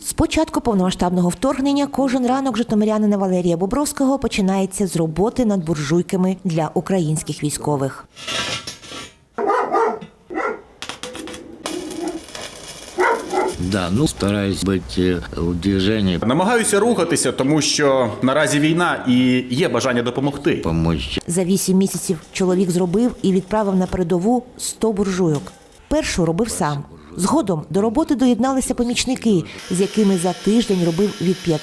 З початку повномасштабного вторгнення кожен ранок житомирянина Валерія Бобровського починається з роботи над буржуйками для українських військових. Да, ну стараюсь быть э, в движении, Намагаюся рухатися, тому що наразі війна і є бажання допомогти. помочь. За вісім місяців чоловік зробив і відправив на передову 100 буржуйок. Першу робив сам. Згодом до роботи доєдналися помічники, з якими за тиждень робив від 5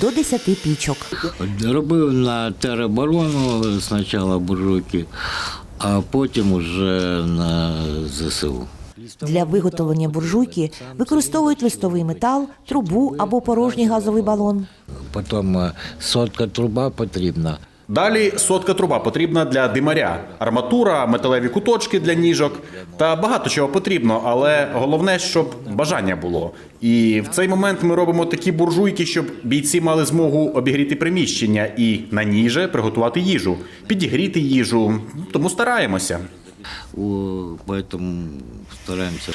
до 10 пічок. Робив на тероборону спочатку буржуйки, а потім уже на ЗСУ. Для виготовлення буржуйки використовують листовий метал, трубу або порожній газовий балон. Потім е, сотка труба потрібна. Далі сотка труба потрібна для димаря, арматура, металеві куточки для ніжок та багато чого потрібно, але головне, щоб бажання було. І в цей момент ми робимо такі буржуйки, щоб бійці мали змогу обігріти приміщення і на ніже приготувати їжу, підігріти їжу. Тому стараємося. У, поэтому стараємося.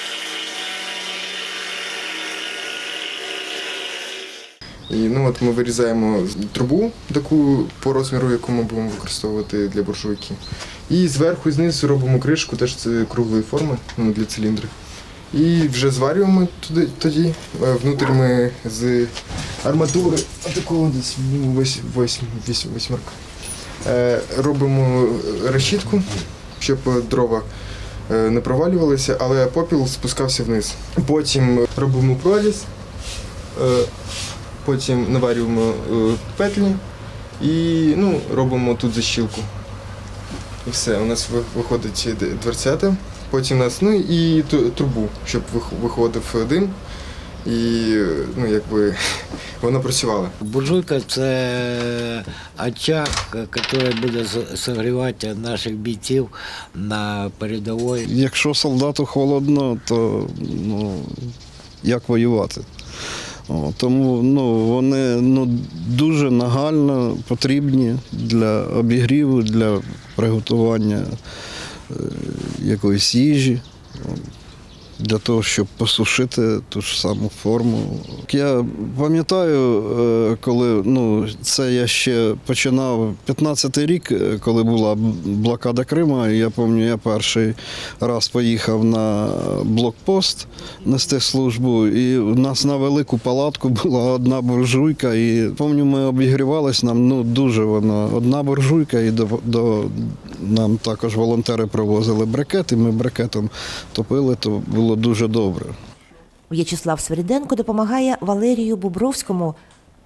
І ну от ми вирізаємо трубу, таку по розміру, яку ми будемо використовувати для буржуйки. І зверху і знизу робимо кришку, теж це круглої форми ну, для циліндри. І вже зварюємо туди, тоді. Е, Внутрі ми з арматури такого десь ну, вось- вось- вісь- восьмерка. Е, Робимо решітку, щоб дрова е, не провалювалися, але попіл спускався вниз. Потім робимо проріз. Потім наварюємо е, петлі і ну, робимо тут защілку. І все, у нас виходить дверцята, потім у нас, ну і трубу, щоб виходив дим. І ну, якби воно працювало. Буржуйка це очаг, який буде з- согрівати наших бійців на передовій. Якщо солдату холодно, то ну, як воювати? Тому ну, вони ну, дуже нагально потрібні для обігріву, для приготування е, якоїсь їжі, для того, щоб посушити ту ж саму форму. Я пам'ятаю, е, коли ну, це я ще починав 15-й рік, е, коли була блокада Криму. Я пам'ятаю, я перший раз поїхав на блокпост нести службу, і у нас на велику палатку була одна буржуйка. І пам'ятаю, ми обігрівались нам ну, дуже воно. Одна буржуйка, і до, до нам також волонтери привозили брикет, і ми брикетом топили, то було дуже добре. В'ячеслав Свириденко допомагає Валерію Бубровському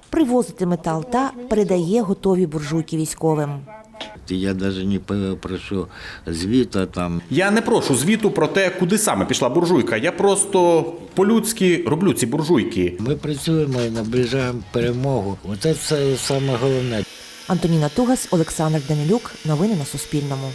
привозити метал та передає готові буржуйки військовим. Я навіть не прошу звіта там. Я не прошу звіту про те, куди саме пішла буржуйка. Я просто по-людськи роблю ці буржуйки. Ми працюємо і наближаємо перемогу. Оце все саме головне. Антоніна Тугас, Олександр Данилюк. Новини на Суспільному.